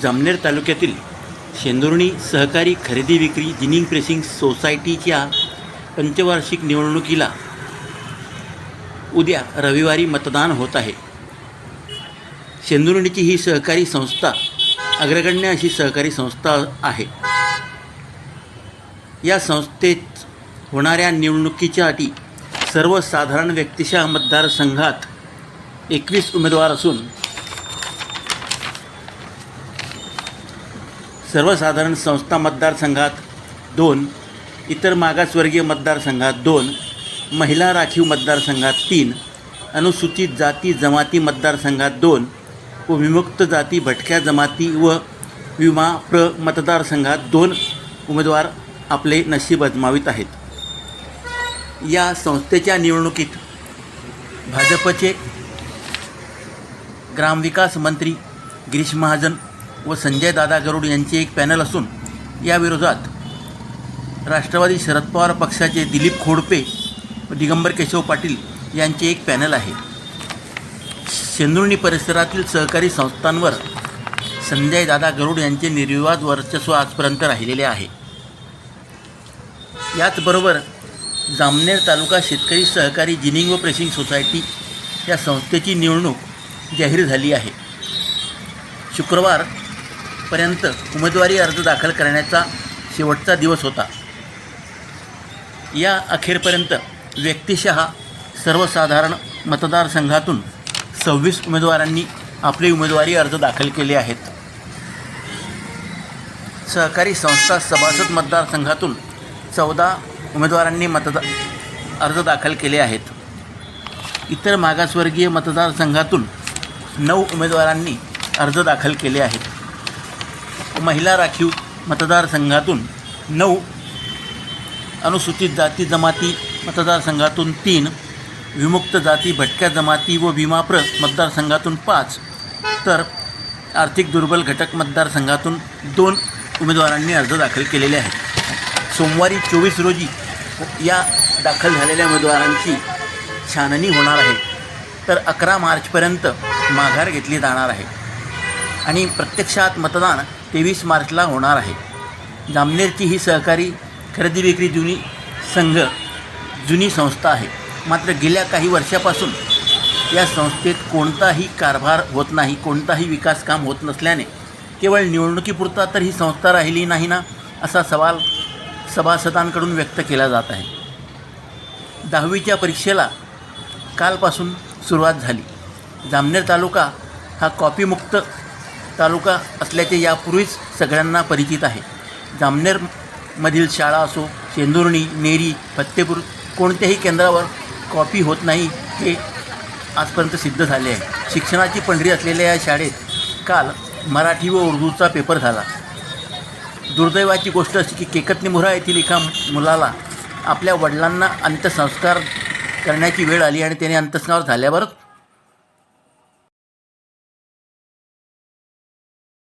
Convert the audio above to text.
जामनेर तालुक्यातील शेंदुर्णी सहकारी खरेदी विक्री जिनिंग प्रेसिंग सोसायटीच्या पंचवार्षिक निवडणुकीला उद्या रविवारी मतदान होत आहे. शेंदुर्णीची ही सहकारी संस्था अग्रगण्य अशी सहकारी संस्था आहे. या संस्थेत होणाऱ्या निवडणुकीच्या अटी सर्वसाधारण व्यक्तिशः मतदारसंघात एकवीस उमेदवार असून सर्वसाधारण संस्था मतदारसंघात दोन इतर मागासवर्गीय मतदारसंघात दोन महिला राखीव मतदारसंघात तीन अनुसूचित जाती जमाती मतदारसंघात दोन व विमुक्त जाती भटक्या जमाती व विमा प्र मतदारसंघात दोन उमेदवार आपले नशीब अजमावित आहेत. या संस्थेच्या निवडणुकीत भाजपचे ग्रामविकास मंत्री गिरीश महाजन व संजय दादा गरुड यांचे एक पॅनल असून याविरोधात राष्ट्रवादी शरद पवार पक्षाचे दिलीप खोडपे व दिगंबर केशव पाटील यांचे एक पॅनल आहे. शेंदुर्णी परिसरातील सहकारी संस्थांवर संजय दादा गरुड यांचे निर्विवाद वर्चस्व आजपर्यंत राहिलेले आहे. याचबरोबर जामनेर तालुका शेतकरी सहकारी जिनिंग व प्रेसिंग सोसायटी या संस्थेची निवडणूक जाहीर झाली आहे. शुक्रवार पर्यंत उमेदवारी अर्ज दाखल करण्याचा शेवटचा दिवस होता. या अखेरपर्यंत व्यक्तिशः सर्वसाधारण मतदारसंघातून सव्वीस उमेदवारांनी आपले उमेदवारी अर्ज दाखल केले आहेत. सहकारी संस्था सभासद मतदारसंघातून चौदा उमेदवारांनी मतदा अर्ज दाखल केले आहेत. इतर मागासवर्गीय मतदारसंघातून नऊ उमेदवारांनी अर्ज दाखल केले आहेत. महिला राखीव मतदारसंघातून नऊ अनुसूचित जाती जमाती मतदारसंघातून तीन विमुक्त जाती भटक्या जमाती व विमाप्र मतदारसंघातून पाच तर आर्थिक दुर्बल घटक मतदारसंघातून दोन उमेदवारांनी अर्ज दाखल केलेले आहेत. सोमवारी चोवीस रोजी या दाखल झालेल्या उमेदवारांची छाननी होणार आहे. तर अकरा मार्चपर्यंत माघार घेतली जाणार आहे. आणि प्रत्यक्षात मतदान तेवीस मार्चला होणार आहे. जामनेरची ही सहकारी खरेदी विक्री जुनी संघ जुनी संस्था आहे. मात्र गेल्या काही वर्षापासून या संस्थेत कोणताही कारभार होत नाही कोणताही विकास काम होत नसल्याने केवळ निवडणुकीपुरता तर ही संस्था राहिली नाही ना असा सवाल सभासदांकडून व्यक्त केला जात आहे. दहावीच्या परीक्षेला कालपासून सुरुवात झाली. जामनेर तालुका हा कॉपीमुक्त तालुका असल्याचे यापूर्वीच सगळ्यांना परिचित आहे. जामनेरमधील शाळा असो शेंदुर्णी नेरी फत्तेपूर कोणत्याही केंद्रावर कॉपी होत नाही हे आजपर्यंत सिद्ध झाले आहे. शिक्षणाची पंढरी असलेल्या या शाळेत काल मराठी व उर्दूचा पेपर झाला. दुर्दैवाची गोष्ट अशी की केकतनी मुरा येथील एका मुलाला आपल्या वडिलांना अंत्यसंस्कार करण्याची वेळ आली आणि त्याने अंत्यसंस्कार झाल्यावर